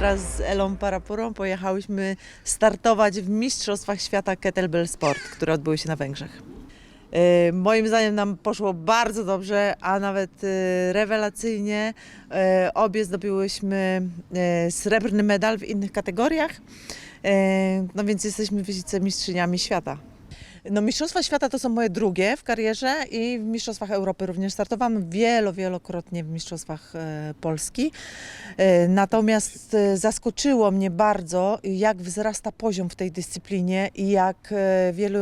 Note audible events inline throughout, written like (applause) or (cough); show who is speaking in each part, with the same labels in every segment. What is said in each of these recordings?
Speaker 1: wraz z Elą Parapurą pojechałyśmy startować w Mistrzostwach Świata Kettlebell Sport, które odbyły się na Węgrzech. E, Moim zdaniem nam poszło bardzo dobrze, a nawet e, rewelacyjnie. E, Obie zdobyłyśmy srebrny medal w innych kategoriach, no więc jesteśmy wicemistrzyniami świata. No, Mistrzostwa Świata to są moje drugie w karierze i w Mistrzostwach Europy również startowałam wielo, wielokrotnie w Mistrzostwach e, Polski. E, natomiast e, zaskoczyło mnie bardzo, jak wzrasta poziom w tej dyscyplinie i jak wielu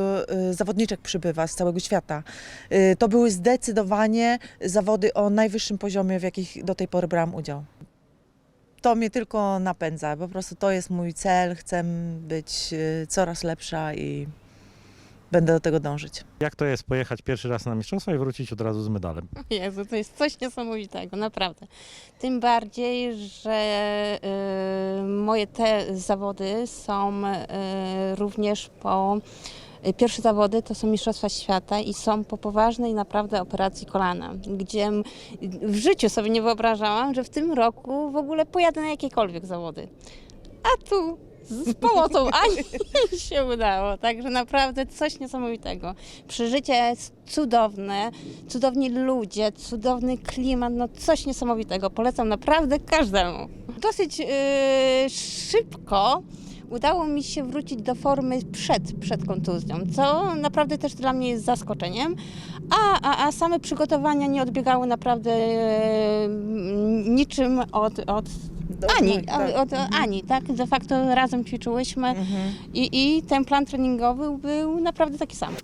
Speaker 1: zawodniczek przybywa z całego świata. To były zdecydowanie zawody o najwyższym poziomie, w jakich do tej pory brałam udział. To mnie tylko napędza, po prostu to jest mój cel, chcę być coraz lepsza i będę do tego dążyć.
Speaker 2: Jak to jest pojechać pierwszy raz na mistrzostwa i wrócić od razu z medalem? (laughs)
Speaker 3: Jezu, to jest coś niesamowitego, naprawdę. Tym bardziej, że y, moje te zawody są y, również po. y, Pierwsze zawody to są Mistrzostwa Świata i są po poważnej naprawdę operacji kolana, gdzie w życiu sobie nie wyobrażałam, że w tym roku w ogóle pojadę na jakiekolwiek zawody. A tu z pomocą (laughs) Ani się udało, także naprawdę coś niesamowitego. Przeżycie cudowne, cudowni ludzie, cudowny klimat, no coś niesamowitego. Polecam naprawdę każdemu. Dosyć yy, szybko udało mi się wrócić do formy przed, przed kontuzją, co naprawdę też dla mnie jest zaskoczeniem. A, a, a same przygotowania nie odbiegały naprawdę yy, niczym od, od Ani,
Speaker 1: tak.
Speaker 3: od, od Ani, tak? De facto razem ćwiczyłyśmy
Speaker 1: Mhm.
Speaker 3: i, i ten plan treningowy był naprawdę taki sam.